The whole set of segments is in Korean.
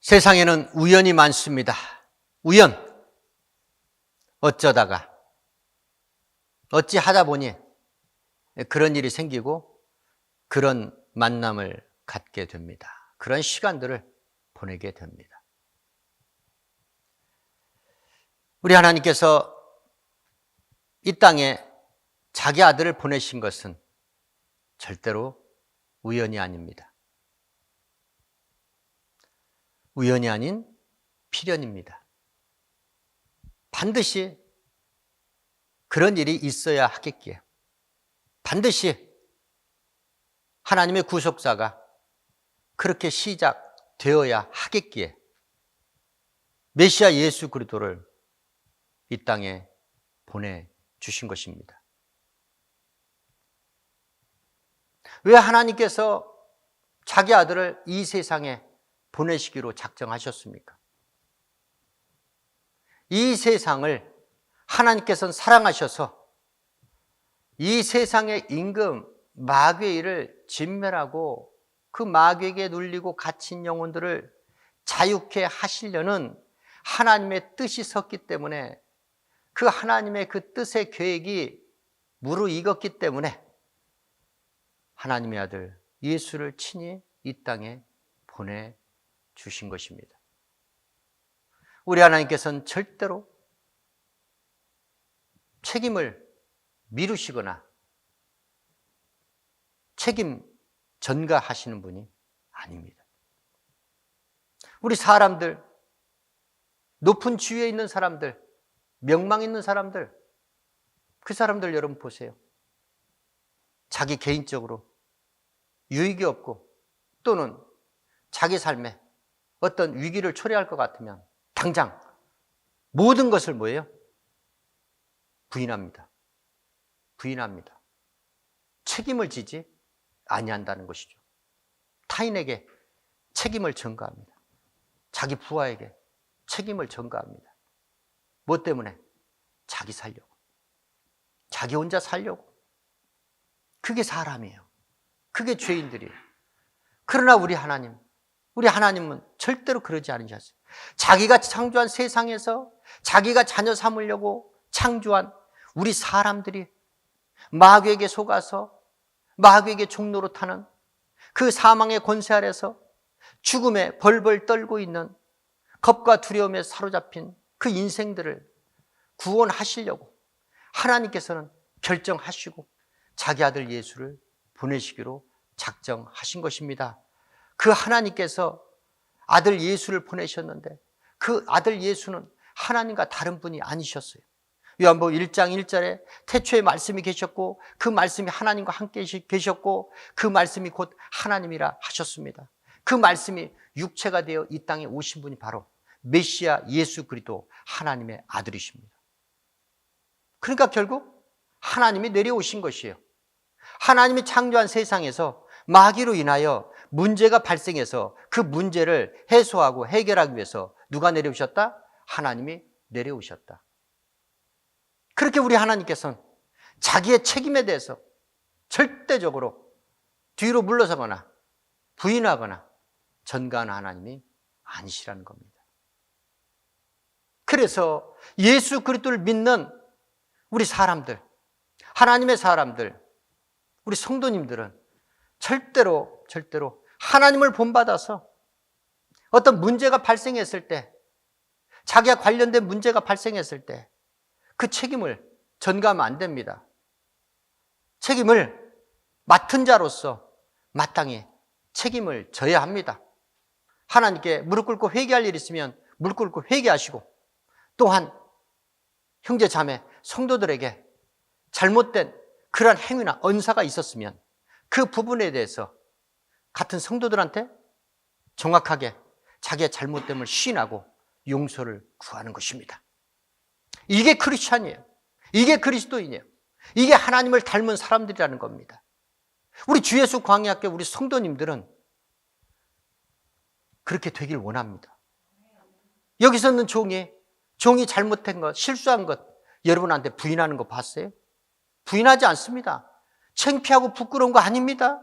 세상에는 우연이 많습니다. 우연. 어쩌다가, 어찌 하다 보니 그런 일이 생기고 그런 만남을 갖게 됩니다. 그런 시간들을 보내게 됩니다. 우리 하나님께서 이 땅에 자기 아들을 보내신 것은 절대로 우연이 아닙니다. 우연이 아닌 필연입니다. 반드시 그런 일이 있어야 하겠기에 반드시 하나님의 구속사가 그렇게 시작되어야 하겠기에 메시아 예수 그리스도를 이 땅에 보내 주신 것입니다. 왜 하나님께서 자기 아들을 이 세상에 보내시기로 작정하셨습니까? 이 세상을 하나님께서는 사랑하셔서 이 세상의 임금 마귀를 진멸하고 그 마귀에게 눌리고 갇힌 영혼들을 자유케 하시려는 하나님의 뜻이 섰기 때문에 그 하나님의 그 뜻의 계획이 무르익었기 때문에 하나님의 아들 예수를 친히 이 땅에 보내 주신 것입니다. 우리 하나님께서는 절대로 책임을 미루시거나 책임 전가하시는 분이 아닙니다. 우리 사람들, 높은 지위에 있는 사람들, 명망 있는 사람들, 그 사람들 여러분 보세요. 자기 개인적으로 유익이 없고 또는 자기 삶에 어떤 위기를 초래할 것 같으면 당장 모든 것을 뭐예요? 부인합니다. 부인합니다. 책임을 지지 아니한다는 것이죠. 타인에게 책임을 전가합니다. 자기 부하에게 책임을 전가합니다. 뭐 때문에? 자기 살려고. 자기 혼자 살려고. 그게 사람이에요. 그게 죄인들이에요. 그러나 우리 하나님, 우리 하나님은 절대로 그러지 않으셨어요. 자기가 창조한 세상에서 자기가 자녀 삼으려고 창조한 우리 사람들이 마귀에게 속아서 마귀에게 종로로 타는 그 사망의 권세 아래서 죽음에 벌벌 떨고 있는 겁과 두려움에 사로잡힌 그 인생들을 구원하시려고 하나님께서는 결정하시고 자기 아들 예수를 보내시기로 작정하신 것입니다. 그 하나님께서 아들 예수를 보내셨는데 그 아들 예수는 하나님과 다른 분이 아니셨어요. 요한복음 1장 1절에 태초에 말씀이 계셨고 그 말씀이 하나님과 함께 계셨고 그 말씀이 곧 하나님이라 하셨습니다. 그 말씀이 육체가 되어 이 땅에 오신 분이 바로 메시아 예수 그리스도 하나님의 아들이십니다. 그러니까 결국 하나님이 내려오신 것이에요. 하나님이 창조한 세상에서 마귀로 인하여 문제가 발생해서 그 문제를 해소하고 해결하기 위해서 누가 내려오셨다? 하나님이 내려오셨다. 그렇게 우리 하나님께서는 자기의 책임에 대해서 절대적으로 뒤로 물러서거나 부인하거나 전가하는 하나님이 아니시라는 겁니다. 그래서 예수 그리스도를 믿는 우리 사람들, 하나님의 사람들, 우리 성도님들은 절대로 절대로 하나님을 본받아서 어떤 문제가 발생했을 때 자기와 관련된 문제가 발생했을 때 그 책임을 전가하면 안 됩니다. 책임을 맡은 자로서 마땅히 책임을 져야 합니다. 하나님께 무릎 꿇고 회개할 일 있으면 무릎 꿇고 회개하시고 또한 형제 자매 성도들에게 잘못된 그러한 행위나 언사가 있었으면 그 부분에 대해서 같은 성도들한테 정확하게 자기의 잘못됨을 시인하고 용서를 구하는 것입니다. 이게 크리스찬이에요. 이게 그리스도인이에요. 이게 하나님을 닮은 사람들이라는 겁니다. 우리 주 예수 광야학교 우리 성도님들은 그렇게 되길 원합니다. 여기서 는 종이 종이 잘못한 것, 실수한 것 여러분한테 부인하는 거 봤어요? 부인하지 않습니다. 창피하고 부끄러운 거 아닙니다.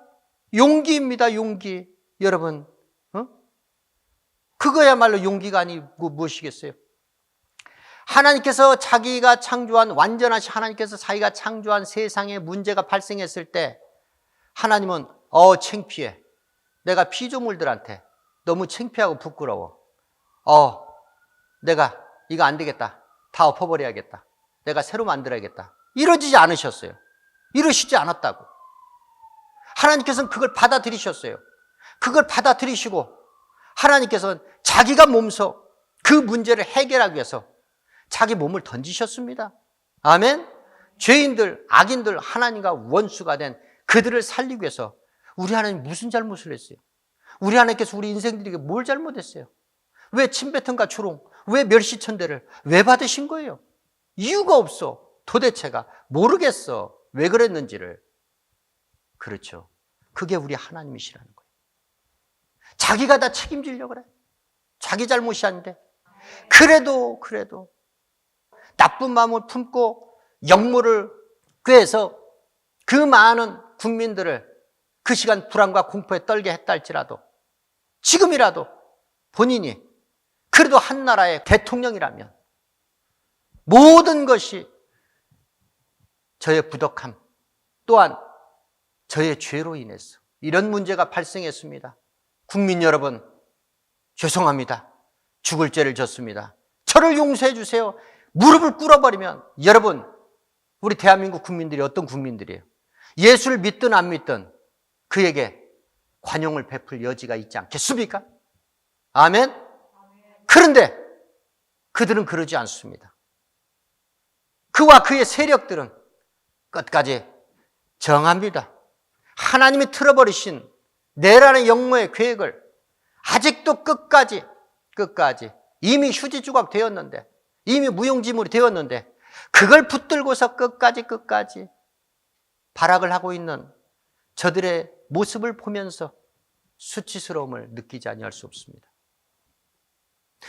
용기입니다, 용기. 여러분, 어? 그거야말로 용기가 아니고 무엇이겠어요? 하나님께서 자기가 창조한 완전하신 하나님께서 자기가 창조한 세상에 문제가 발생했을 때 하나님은 어 창피해. 내가 피조물들한테 너무 창피하고 부끄러워. 어 내가 이거 안 되겠다. 다 엎어버려야겠다. 내가 새로 만들어야겠다. 이러지 않으셨어요. 이러시지 않았다고. 하나님께서는 그걸 받아들이셨어요. 그걸 받아들이시고 하나님께서는 자기가 몸소 그 문제를 해결하기 위해서 자기 몸을 던지셨습니다. 아멘? 죄인들, 악인들, 하나님과 원수가 된 그들을 살리기 위해서 우리 하나님 무슨 잘못을 했어요? 우리 하나님께서 우리 인생들에게 뭘 잘못했어요? 왜 침뱉음과 추롱, 왜 멸시천대를 왜 받으신 거예요? 이유가 없어. 도대체가 모르겠어. 왜 그랬는지를. 그렇죠. 그게 우리 하나님이시라는 거예요. 자기가 다 책임지려고 그래. 자기 잘못이 아닌데. 그래도, 그래도. 나쁜 마음을 품고 역모를 꾀해서 그 많은 국민들을 그 시간 불안과 공포에 떨게 했다 할지라도 지금이라도 본인이 그래도 한 나라의 대통령이라면 모든 것이 저의 부덕함 또한 저의 죄로 인해서 이런 문제가 발생했습니다. 국민 여러분, 죄송합니다. 죽을 죄를 졌습니다. 저를 용서해 주세요. 무릎을 꿇어버리면 여러분, 우리 대한민국 국민들이 어떤 국민들이에요? 예수를 믿든 안 믿든 그에게 관용을 베풀 여지가 있지 않겠습니까? 아멘? 그런데 그들은 그러지 않습니다. 그와 그의 세력들은 끝까지 정합니다. 하나님이 틀어버리신 내란의 영모의 계획을 아직도 끝까지, 끝까지 이미 휴지 조각 되었는데, 이미 무용지물이 되었는데, 그걸 붙들고서 끝까지 끝까지 발악을 하고 있는 저들의 모습을 보면서 수치스러움을 느끼지 아니할 수 없습니다.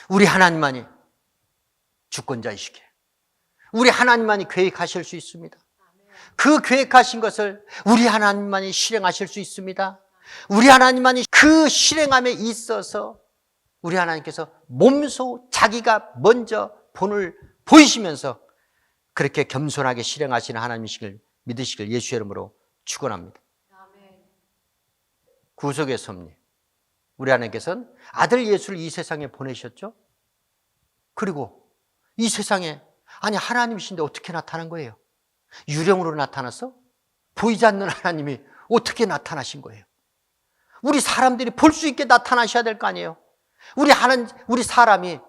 우리 하나님만이 주권자이시기에 우리 하나님만이 계획하실 수 있습니다. 그 계획하신 것을 우리 하나님만이 실행하실 수 있습니다. 우리 하나님만이 그 실행함에 있어서 우리 하나님께서 몸소 자기가 먼저 본을 보이시면서 그렇게 겸손하게 실행하시는 하나님이시길 믿으시길 예수 이름으로 축원합니다. 구속의 섭리. 우리 하나님께서는 아들 예수를 이 세상에 보내셨죠? 그리고 이 세상에 아니 하나님이신데 어떻게 나타난 거예요? 유령으로 나타나서 보이지 않는 하나님이 어떻게 나타나신 거예요? 우리 사람들이 볼 수 있게 나타나셔야 될 거 아니에요? 우리 하는 우리 사람이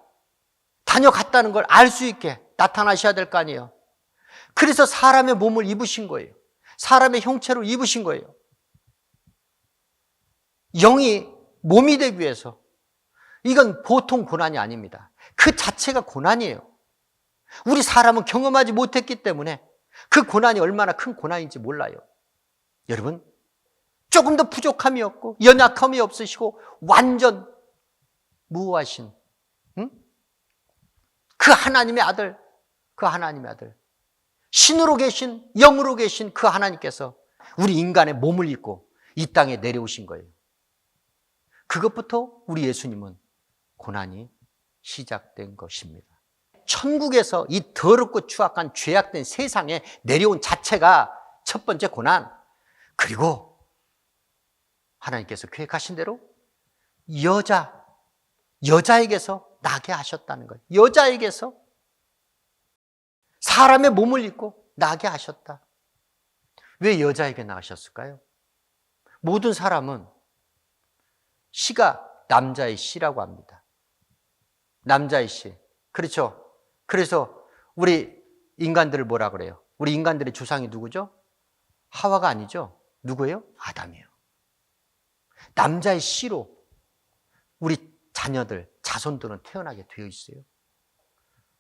다녀갔다는 걸 알 수 있게 나타나셔야 될 거 아니에요? 그래서 사람의 몸을 입으신 거예요. 사람의 형체로 입으신 거예요. 영이 몸이 되기 위해서 이건 보통 고난이 아닙니다. 그 자체가 고난이에요. 우리 사람은 경험하지 못했기 때문에 그 고난이 얼마나 큰 고난인지 몰라요. 여러분, 조금 더 부족함이 없고 연약함이 없으시고 완전 무하신 응? 그 하나님의 아들, 그 하나님의 아들, 신으로 계신 영으로 계신 그 하나님께서 우리 인간의 몸을 입고 이 땅에 내려오신 거예요. 그것부터 우리 예수님은 고난이 시작된 것입니다. 천국에서 이 더럽고 추악한 죄악된 세상에 내려온 자체가 첫 번째 고난. 그리고 하나님께서 계획하신 대로 여자, 여자에게서 나게 하셨다는 거예요. 여자에게서 사람의 몸을 입고 나게 하셨다. 왜 여자에게 나으셨을까요? 모든 사람은 시가 남자의 시라고 합니다. 남자의 시. 그렇죠. 그래서 우리 인간들을 뭐라 그래요? 우리 인간들의 주상이 누구죠? 하와가 아니죠. 누구예요? 아담이에요. 남자의 씨로 우리 자녀들, 자손들은 태어나게 되어 있어요.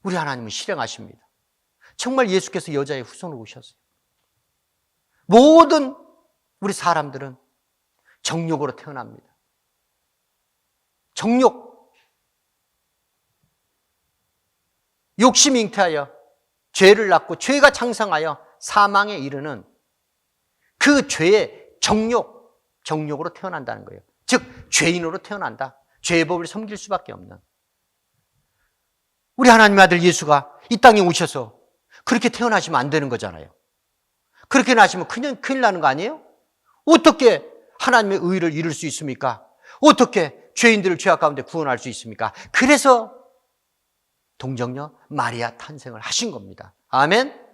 우리 하나님은 실행하십니다. 정말 예수께서 여자의 후손으로 오셨어요. 모든 우리 사람들은 정욕으로 태어납니다. 정욕. 욕심이 잉태하여 죄를 낳고 죄가 창상하여 사망에 이르는 그 죄의 정욕, 정욕으로 태어난다는 거예요. 즉, 죄인으로 태어난다. 죄의 법을 섬길 수밖에 없는 우리 하나님의 아들 예수가 이 땅에 오셔서 그렇게 태어나시면 안 되는 거잖아요. 그렇게 나시면 그냥 큰일 나는 거 아니에요? 어떻게 하나님의 의를 이룰 수 있습니까? 어떻게 죄인들을 죄악 가운데 구원할 수 있습니까? 그래서 동정녀 마리아 탄생을 하신 겁니다. 아멘.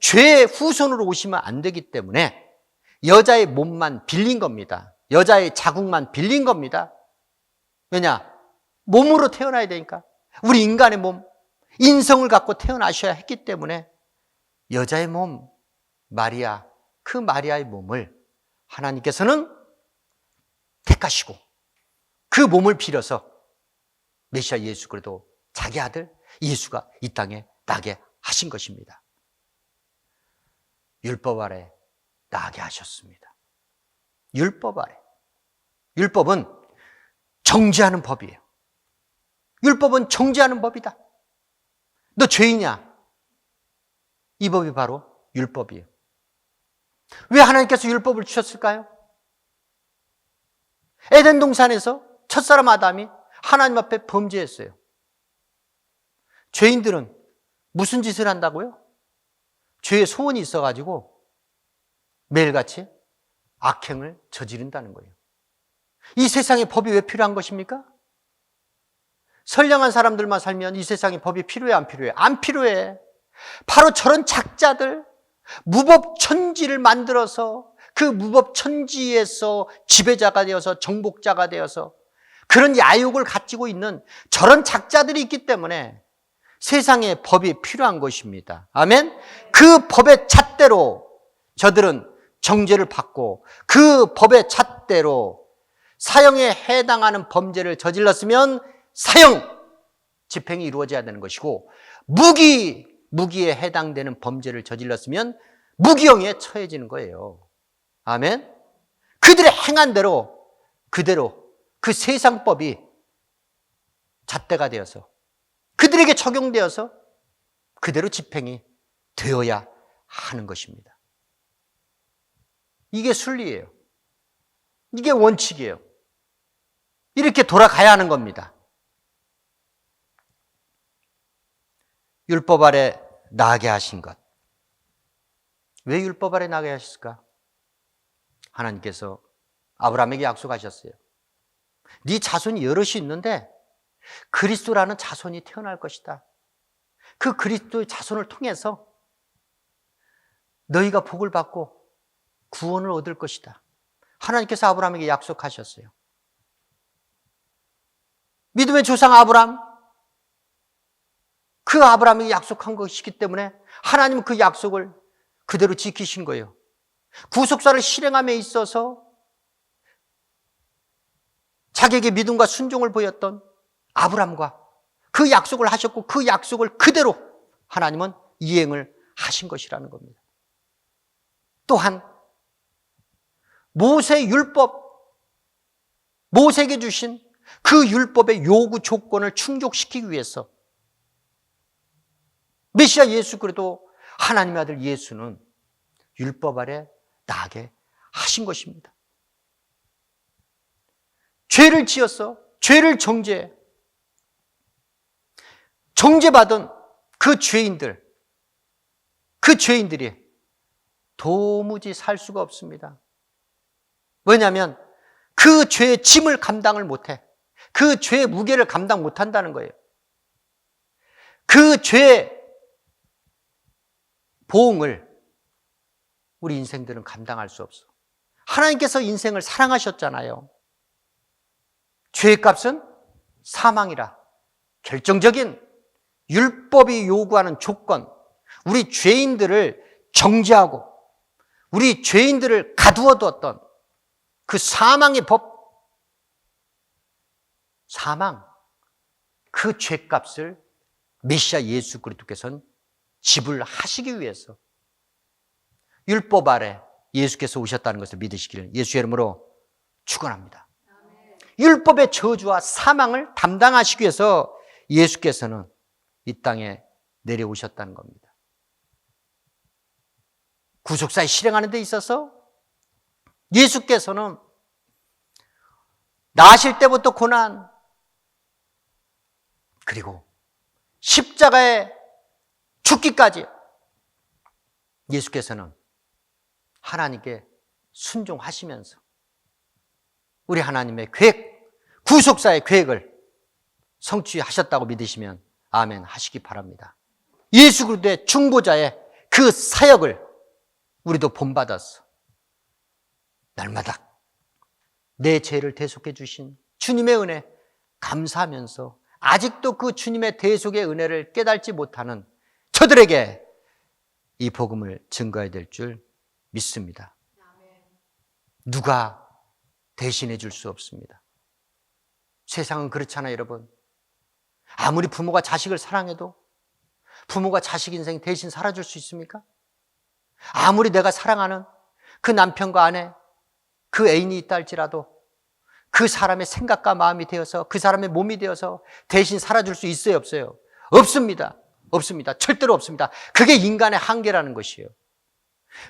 죄의 후손으로 오시면 안 되기 때문에 여자의 몸만 빌린 겁니다. 여자의 자국만 빌린 겁니다. 왜냐? 몸으로 태어나야 되니까. 우리 인간의 몸, 인성을 갖고 태어나셔야 했기 때문에 여자의 몸, 마리아, 그 마리아의 몸을 하나님께서는 택하시고 그 몸을 빌어서 메시아 예수 그리도 자기 아들 예수가 이 땅에 나게 하신 것입니다. 율법 아래 나게 하셨습니다. 율법 아래. 율법은 정죄하는 법이에요. 율법은 정죄하는 법이다. 너 죄이냐? 이 법이 바로 율법이에요. 왜 하나님께서 율법을 주셨을까요? 에덴 동산에서 첫사람 아담이 하나님 앞에 범죄했어요. 죄인들은 무슨 짓을 한다고요? 죄의 소원이 있어가지고 매일같이 악행을 저지른다는 거예요. 이 세상에 법이 왜 필요한 것입니까? 선량한 사람들만 살면 이 세상에 법이 필요해, 안 필요해? 안 필요해. 바로 저런 작자들, 무법천지를 만들어서 그 무법천지에서 지배자가 되어서 정복자가 되어서 그런 야욕을 가지고 있는 저런 작자들이 있기 때문에 세상에 법이 필요한 것입니다. 아멘? 그 법의 잣대로 저들은 정죄를 받고 그 법의 잣대로 사형에 해당하는 범죄를 저질렀으면 사형 집행이 이루어져야 되는 것이고 무기 무기에 해당되는 범죄를 저질렀으면 무기형에 처해지는 거예요. 아멘. 그들의 행한 대로 그대로 그 세상법이 잣대가 되어서 그들에게 적용되어서 그대로 집행이 되어야 하는 것입니다. 이게 순리예요. 이게 원칙이에요. 이렇게 돌아가야 하는 겁니다. 율법 아래 나게 하신 것. 왜 율법 아래 나게 하셨을까? 하나님께서 아브라함에게 약속하셨어요. 네 자손이 여럿이 있는데 그리스도라는 자손이 태어날 것이다. 그 그리스도의 자손을 통해서 너희가 복을 받고 구원을 얻을 것이다. 하나님께서 아브라함에게 약속하셨어요. 믿음의 조상 아브라함, 그 아브라함에게 약속한 것이기 때문에 하나님은 그 약속을 그대로 지키신 거예요. 구속사를 실행함에 있어서 자기에게 믿음과 순종을 보였던 아브람과 그 약속을 하셨고 그 약속을 그대로 하나님은 이행을 하신 것이라는 겁니다. 또한 모세 율법 모세에게 주신 그 율법의 요구 조건을 충족시키기 위해서 메시아 예수 그래도 하나님의 아들 예수는 율법 아래 나게 하신 것입니다. 죄를 지었어. 죄를 정죄. 정죄받은 그 죄인들, 그 죄인들이 도무지 살 수가 없습니다. 왜냐하면 그 죄의 짐을 감당을 못해. 그 죄의 무게를 감당 못한다는 거예요. 그 죄의 보응을 우리 인생들은 감당할 수 없어. 하나님께서 인생을 사랑하셨잖아요. 죄의 값은 사망이라. 결정적인 율법이 요구하는 조건, 우리 죄인들을 정죄하고 우리 죄인들을 가두어 두었던 그 사망의 법, 사망, 그 죄값을 메시아 예수 그리스도께서는 지불하시기 위해서 율법 아래 예수께서 오셨다는 것을 믿으시기를 예수의 이름으로 축원합니다. 율법의 저주와 사망을 담당하시기 위해서 예수께서는 이 땅에 내려오셨다는 겁니다. 구속사에 실행하는 데 있어서 예수께서는 나실 때부터 고난, 그리고 십자가에 죽기까지 예수께서는 하나님께 순종하시면서 우리 하나님의 계획, 구속사의 계획을 성취하셨다고 믿으시면 아멘 하시기 바랍니다. 예수 그리스도의 중보자의 그 사역을 우리도 본받았어. 날마다 내 죄를 대속해 주신 주님의 은혜 감사하면서 아직도 그 주님의 대속의 은혜를 깨닫지 못하는 저들에게 이 복음을 증거해야 될 줄 믿습니다. 누가 대신해 줄 수 없습니다. 세상은 그렇잖아요, 여러분. 아무리 부모가 자식을 사랑해도 부모가 자식 인생 대신 살아줄 수 있습니까? 아무리 내가 사랑하는 그 남편과 아내, 그 애인이 있다 할지라도 그 사람의 생각과 마음이 되어서 그 사람의 몸이 되어서 대신 살아줄 수 있어요, 없어요? 없습니다. 없습니다. 절대로 없습니다. 그게 인간의 한계라는 것이에요.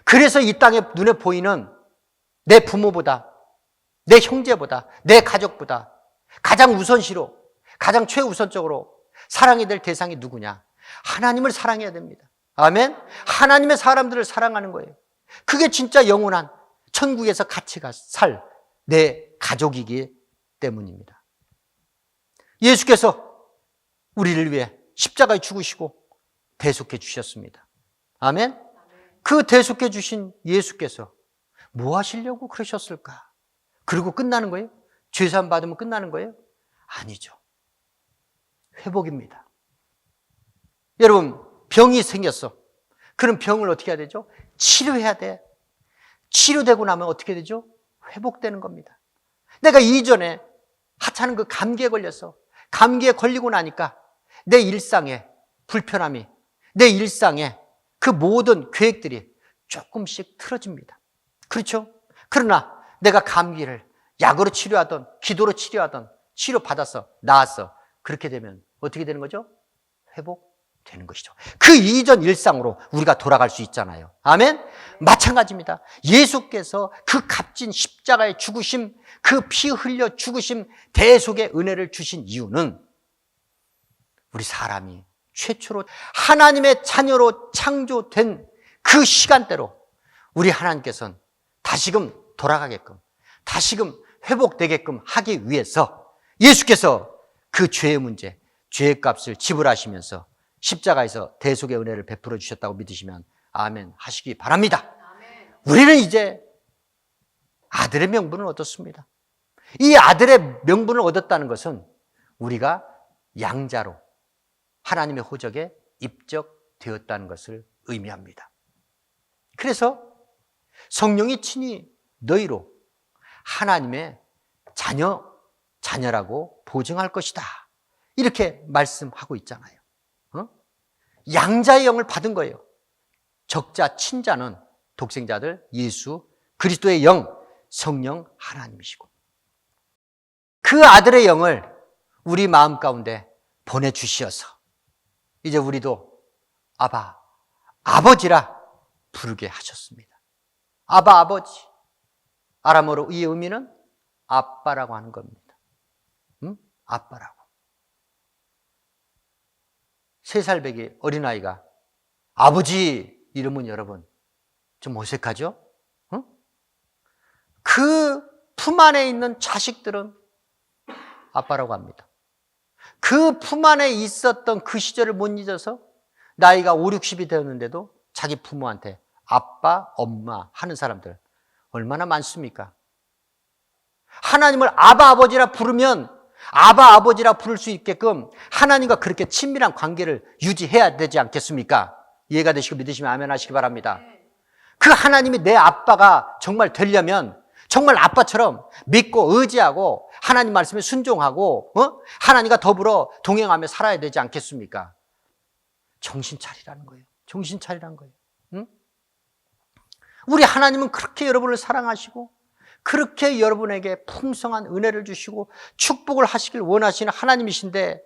그래서 이 땅에 눈에 보이는 내 부모보다, 내 형제보다, 내 가족보다 가장 우선시로, 가장 최우선적으로 사랑이 될 대상이 누구냐? 하나님을 사랑해야 됩니다. 아멘? 하나님의 사람들을 사랑하는 거예요. 그게 진짜 영원한 천국에서 같이 살 내 가족이기 때문입니다. 예수께서 우리를 위해 십자가에 죽으시고 대속해 주셨습니다. 아멘? 그 대속해 주신 예수께서 뭐 하시려고 그러셨을까? 그리고 끝나는 거예요? 죄산 받으면 끝나는 거예요? 아니죠. 회복입니다. 여러분, 병이 생겼어. 그럼 병을 어떻게 해야 되죠? 치료해야 돼. 치료되고 나면 어떻게 되죠? 회복되는 겁니다. 내가 이전에 하찮은 그 감기에 걸렸어. 감기에 걸리고 나니까 내 일상에 불편함이, 내 일상에 그 모든 계획들이 조금씩 틀어집니다. 그렇죠? 그러나 내가 감기를 약으로 치료하던, 기도로 치료하던, 치료받아서 나았어. 그렇게 되면 어떻게 되는 거죠? 회복되는 것이죠. 그 이전 일상으로 우리가 돌아갈 수 있잖아요. 아멘? 마찬가지입니다. 예수께서 그 값진 십자가의 죽으심, 그 피 흘려 죽으심, 대속의 은혜를 주신 이유는 우리 사람이 최초로 하나님의 자녀로 창조된 그 시간대로 우리 하나님께서는 다시금 돌아가게끔, 다시금 회복되게끔 하기 위해서 예수께서 그 죄의 문제, 죄의 값을 지불하시면서 십자가에서 대속의 은혜를 베풀어 주셨다고 믿으시면 아멘 하시기 바랍니다. 우리는 이제 아들의 명분은 얻었습니다. 이 아들의 명분을 얻었다는 것은 우리가 양자로 하나님의 호적에 입적되었다는 것을 의미합니다. 그래서 성령이 친히 너희로 하나님의 자녀, 자녀라고 보증할 것이다. 이렇게 말씀하고 있잖아요. 어? 양자의 영을 받은 거예요. 적자, 친자는 독생자들, 예수, 그리스도의 영, 성령 하나님이시고. 그 아들의 영을 우리 마음 가운데 보내 주시어서 이제 우리도 아바, 아버지라 부르게 하셨습니다. 아바, 아버지. 아람어로 이 의미는 아빠라고 하는 겁니다. 응? 아빠라고. 세 살배기 어린아이가 아버지 이름은 여러분 좀 어색하죠? 응? 그품 안에 있는 자식들은 아빠라고 합니다. 그 품 안에 있었던 그 시절을 못 잊어서 나이가 5, 60이 되었는데도 자기 부모한테 아빠, 엄마 하는 사람들 얼마나 많습니까? 하나님을 아바 아버지라 부르면 아바 아버지라 부를 수 있게끔 하나님과 그렇게 친밀한 관계를 유지해야 되지 않겠습니까? 이해가 되시고 믿으시면 아멘 하시기 바랍니다. 그 하나님이 내 아빠가 정말 되려면 정말 아빠처럼 믿고 의지하고 하나님 말씀에 순종하고 어? 하나님과 더불어 동행하며 살아야 되지 않겠습니까? 정신 차리라는 거예요. 정신 차리라는 거예요. 응? 우리 하나님은 그렇게 여러분을 사랑하시고 그렇게 여러분에게 풍성한 은혜를 주시고 축복을 하시길 원하시는 하나님이신데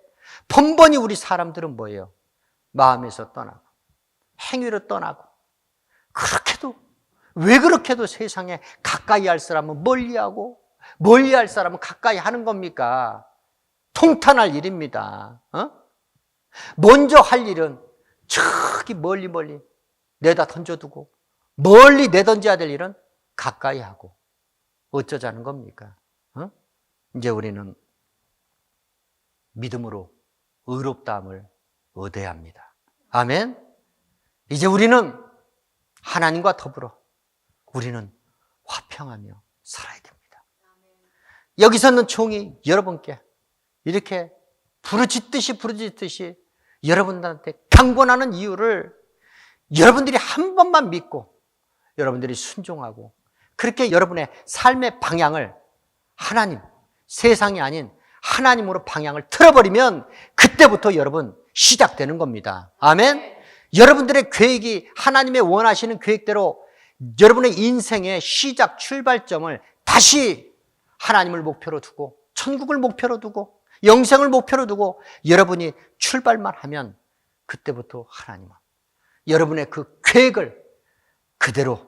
번번이 우리 사람들은 뭐예요? 마음에서 떠나고 행위로 떠나고 그렇게도 왜 그렇게도 세상에 가까이 할 사람은 멀리하고 멀리 할 사람은 가까이 하는 겁니까? 통탄할 일입니다. 어? 먼저 할 일은 저기 멀리 멀리 내다 던져두고 멀리 내던져야 될 일은 가까이 하고 어쩌자는 겁니까? 어? 이제 우리는 믿음으로 의롭다함을 얻어야 합니다. 아멘. 이제 우리는 하나님과 더불어 우리는 화평하며 살아야 됩니다. 여기서 는 총이 여러분께 이렇게 부르짖듯이 부르짖듯이 여러분들한테 강권하는 이유를 여러분들이 한 번만 믿고 여러분들이 순종하고 그렇게 여러분의 삶의 방향을 하나님, 세상이 아닌 하나님으로 방향을 틀어버리면 그때부터 여러분 시작되는 겁니다. 아멘? 여러분들의 계획이 하나님의 원하시는 계획대로 여러분의 인생의 시작 출발점을 다시 하나님을 목표로 두고 천국을 목표로 두고 영생을 목표로 두고 여러분이 출발만 하면 그때부터 하나님은 여러분의 그 계획을 그대로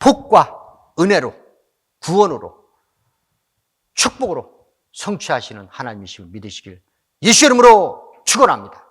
복과 은혜로 구원으로 축복으로 성취하시는 하나님이심을 믿으시길 예수 이름으로 축원합니다.